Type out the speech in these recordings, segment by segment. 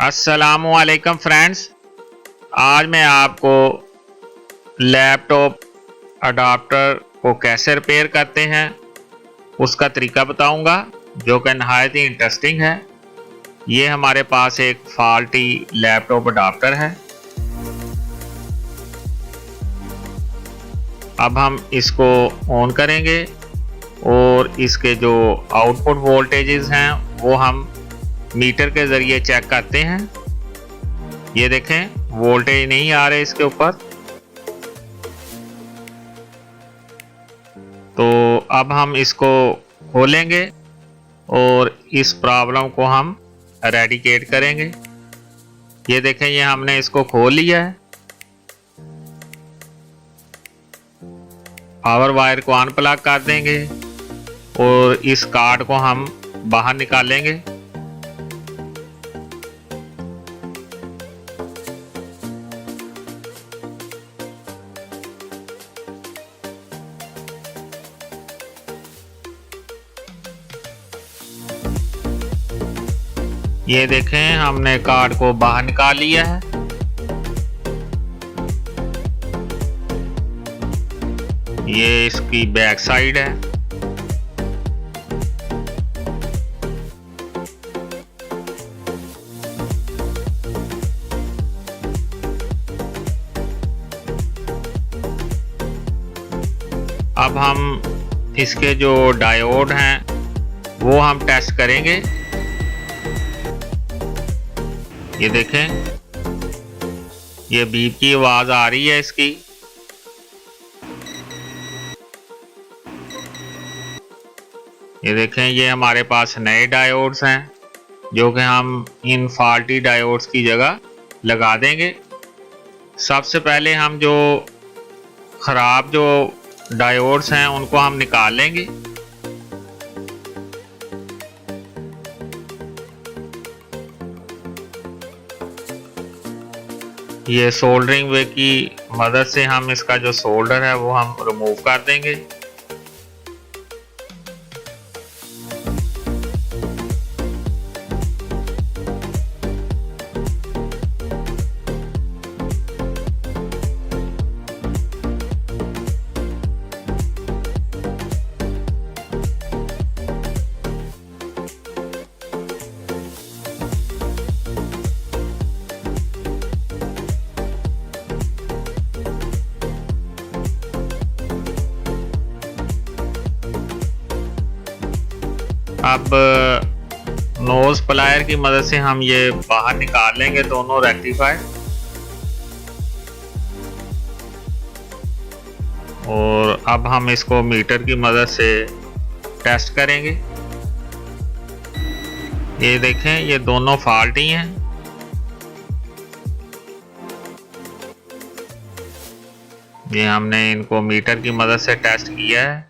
असलकम फ्रेंड्स आज मैं आपको लैपटॉप अडाप्टर को कैसे रिपेयर करते हैं, उसका तरीका बताऊँगा, जो कि नहायत ही इंटरेस्टिंग है। ये हमारे पास एक फाल्टी लैपटॉप अडाप्टर है। अब हम इसको ऑन करेंगे और इसके जो आउटपुट वोल्टेजेस हैं, वो हम मीटर के ज़रिए चेक करते हैं। ये देखें, वोल्टेज नहीं आ रहे इसके ऊपर। तो अब हम इसको खोलेंगे और इस प्रॉब्लम को हम रेडिकेट करेंगे। ये देखें, ये हमने इसको खोल लिया है। पावर वायर को अनप्लग कर देंगे और इस कार्ड को हम बाहर निकालेंगे ये देखें, हमने कार्ड को बाहर निकाल लिया है। ये इसकी बैक साइड है। अब हम इसके जो डायोड हैं, वो हम टेस्ट करेंगे। ये देखें। ये बीप की आवाज़ आ रही है इसकी। ये देखें, ये हमारे पास नए डायोड्स हैं, जो कि हम इन फाल्टी डायोड्स की जगह लगा देंगे। सबसे पहले हम जो ख़राब जो डायोड्स हैं, उनको हम निकाल लेंगे। ये सोल्डरिंग वे की मदद से हम इसका जो सोल्डर है वो हम रिमूव कर देंगे। अब नोज़ प्लायर की मदद से हम ये बाहर निकाल लेंगे दोनों रेक्टिफायर और अब हम इसको मीटर की मदद से टेस्ट करेंगे। ये देखें, ये दोनों फॉल्ट ही। हैं ये हमने इनको मीटर की मदद से टेस्ट किया है।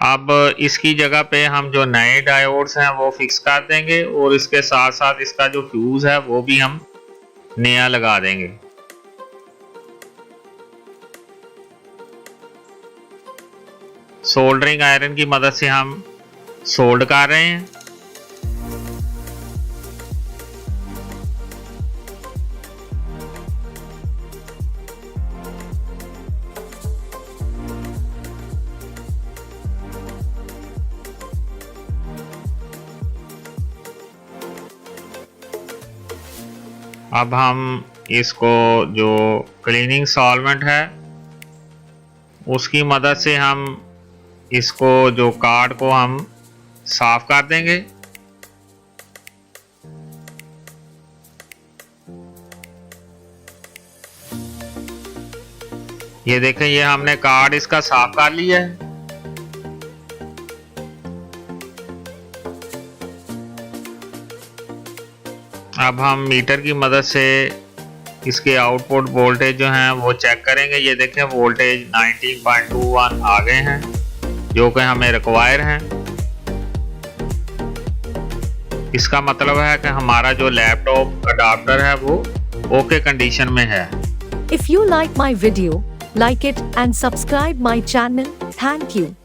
अब इसकी जगह पे हम जो नए डायोड्स हैं, वो फिक्स कर देंगे और इसके साथ साथ इसका जो फ्यूज़ है, वो भी हम नया लगा देंगे। सोल्डरिंग आयरन की मदद से हम सोल्ड कर रहे हैं। अब हम इसको जो क्लीनिंग सॉल्वेंट है, उसकी मदद से हम इसको जो कार्ड को हम साफ़ कर देंगे। ये देखें, ये हमने कार्ड इसका साफ़ कर लिया है। अब हम मीटर की मदद से इसके आउटपुट वोल्टेज जो हैं, वो चेक करेंगे। ये देखें, वोल्टेज 19.21 आ गए हैं, जो कि हमें रिक्वायर हैं। इसका मतलब है कि हमारा जो लैपटॉप अडाप्टर है, वो ओके कंडीशन में है। If you like my video like it and subscribe my channel thank you.